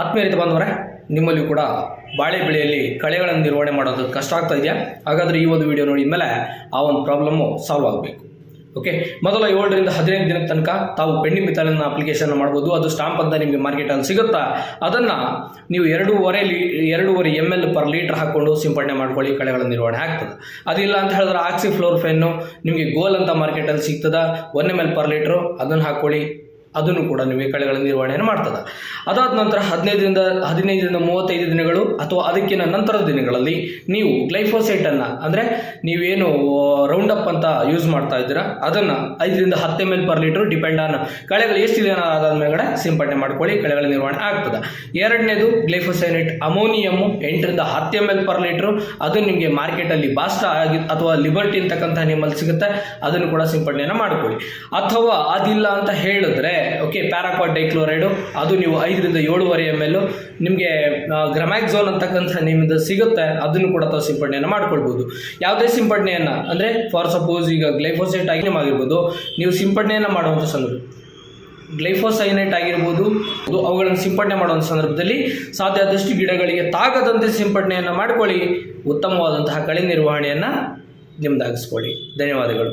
ಆತ್ಮೀಯ ರೈತ ನಿಮ್ಮಲ್ಲಿ ಕೂಡ ಬಾಳೆ ಬೆಳೆಯಲ್ಲಿ ಕಳೆಗಳನ್ನು ನಿರ್ವಹಣೆ ಮಾಡೋದು ಕಷ್ಟ ಆಗ್ತಾ ಇದೆಯಾ? ಹಾಗಾದರೆ ಈ ಒಂದು ವಿಡಿಯೋ ನೋಡಿದ ಮೇಲೆ ಆ ಒಂದು ಪ್ರಾಬ್ಲಮ್ಮು ಸಾಲ್ವ್ ಆಗಬೇಕು. ಓಕೆ ಮೊದಲ ಏಳರಿಂದ ಹದಿನೈದು ದಿನದ ತನಕ ತಾವು ಪೆಂಡಿಂಗ್ ಮಿತಾಲನ್ನು ಅಪ್ಲಿಕೇಶನ್ ಮಾಡ್ಬೋದು. ಅದು ಸ್ಟಾಂಪ್ ಅಂತ ನಿಮಗೆ ಮಾರ್ಕೆಟಲ್ಲಿ ಸಿಗುತ್ತಾ? ಅದನ್ನು ನೀವು ಎರಡೂವರೆ ಲೀ ಎರಡೂವರೆ ಎಂ ಎಲ್ ಪರ್ ಲೀಟ್ರ್ ಹಾಕ್ಕೊಂಡು ಸಿಂಪಡಣೆ ಮಾಡ್ಕೊಳ್ಳಿ ಕಳೆಗಳ ನಿರ್ವಹಣೆ ಆಗ್ತದೆ. ಅದಿಲ್ಲ ಅಂತ ಹೇಳಿದ್ರೆ ಆಕ್ಸಿ ಫ್ಲೋರ್ ಫೆನ್ನು ನಿಮಗೆ ಗೋಲ್ ಅಂತ ಮಾರ್ಕೆಟಲ್ಲಿ ಸಿಗ್ತದೆ? One M L per litre ಅದನ್ನು ಹಾಕ್ಕೊಳ್ಳಿ. ಅದನ್ನು ಕೂಡ ಕಳೆಗಳ ನಿರ್ವಹಣೆಯನ್ನು ಮಾಡ್ತದೆ. ಅದಾದ ನಂತರ ಹದಿನೈದರಿಂದ ಹದಿನೈದರಿಂದ ಮೂವತ್ತೈದು ದಿನಗಳು ಅಥವಾ ಅದಕ್ಕಿಂತ ನಂತರದ ದಿನಗಳಲ್ಲಿ ನೀವು ಗ್ಲೈಫೋಸೈಟನ್ನು, ಅಂದರೆ ನೀವೇನು ರೌಂಡ್ ಅಪ್ ಅಂತ ಯೂಸ್ ಮಾಡ್ತಾ ಇದ್ದೀರಾ, ಅದನ್ನು ಐದರಿಂದ ಹತ್ತು M L per litre depend on ಕಳೆಗಳು ಎಷ್ಟಿದೆ ಅದಾದ ಮೇಲ್ಗಡೆ ಸಿಂಪಡಣೆ ಮಾಡ್ಕೊಳ್ಳಿ, ಕಳೆಗಳ ನಿರ್ವಹಣೆ ಆಗ್ತದೆ. ಎರಡನೇದು ಗ್ಲೈಫೋಸೈನೇಟ್ ಅಮೋನಿಯಮ್ಮು ಎಂಟರಿಂದ ಹತ್ತು ಎಂ ಎಲ್ ಪರ್ ಲೀಟ್ರು ಅದು ನಿಮಗೆ ಮಾರ್ಕೆಟಲ್ಲಿ ಬಾಸ್ಟಾ ಆಗಿ, ಅಥವಾ ಲಿಬರ್ಟಿ ಅಂತಕ್ಕಂಥ ನಿಮ್ಮಲ್ಲಿ ಸಿಗುತ್ತೆ, ಅದನ್ನು ಕೂಡ ಸಿಂಪಡಣೆಯನ್ನು ಮಾಡ್ಕೊಳ್ಳಿ. ಅಥವಾ ಅದಿಲ್ಲ ಅಂತ ಹೇಳಿದ್ರೆ ಓಕೆ ಪ್ಯಾರಾಕ್ವಾಡ್ ಡೈಕ್ಲೋರೈಡು ಅದು ನೀವು ಐದರಿಂದ ಏಳುವರೆ ಎಂ ಎಲ್ ನಿಮಗೆ ಗ್ರಮ್ಯಾಕ್ಸೋನ್ ಅಂತಕ್ಕಂಥ ನಿಮ್ಮಿಂದ ಸಿಗುತ್ತೆ, ಅದನ್ನು ಕೂಡ ತಾವು ಸಿಂಪಡಣೆಯನ್ನು ಮಾಡ್ಕೊಳ್ಬೋದು. ಯಾವುದೇ ಸಿಂಪಡಣೆಯನ್ನು, ಅಂದರೆ ಫಾರ್ ಸಪೋಸ್ ಈಗ ಗ್ಲೈಫೋಸೈಟ್ ಆಗಿ ಆಗಿರ್ಬೋದು ನೀವು ಸಿಂಪಡಣೆಯನ್ನು ಮಾಡುವಂಥ ಸಂದರ್ಭ ಗ್ಲೈಫೋಸೈನೈಟ್ ಆಗಿರ್ಬೋದು ಅವುಗಳನ್ನು ಸಿಂಪಡಣೆ ಮಾಡುವಂಥ ಸಂದರ್ಭದಲ್ಲಿ ಸಾಧ್ಯ ಆದಷ್ಟು ಗಿಡಗಳಿಗೆ ತಾಗದಂತೆ ಸಿಂಪಡಣೆಯನ್ನು ಮಾಡಿಕೊಳ್ಳಿ. ಉತ್ತಮವಾದಂತಹ ಕಳೆ ನಿರ್ವಹಣೆಯನ್ನು ನಿಮ್ದಾಗಿಸ್ಕೊಳ್ಳಿ. ಧನ್ಯವಾದಗಳು.